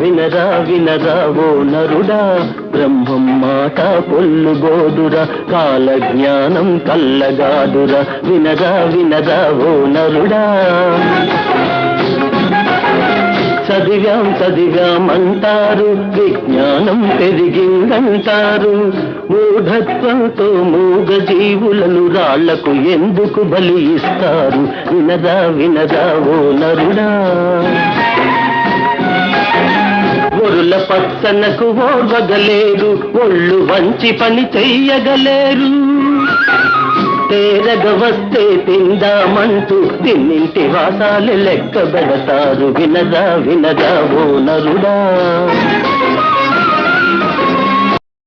వినరా వినరా ఓ నరుడా బ్రహ్మం మాట పొల్లుగోదురా కాల జ్ఞానం కల్లగాదురా. వినరా వినరా ఓ నరుడా. చదివాం చదివాం అంటారు విజ్ఞానం పెరిగిందంటారు. మూఢత్వంతో మూగ జీవులను రాళ్ళకు ఎందుకు బలి ఇస్తారు? వినదా వినదా ఓ నరుడా. ఒరుల పచ్చనకు ఓర్వగలేరు ఒళ్ళు వంచి పని చెయ్యగలేరు. తిరగవస్తే తిందామంటూ తిన్నింటి వాసాలు లెక్క పెడతారు. వినదా వినదా ఓ నరుడా.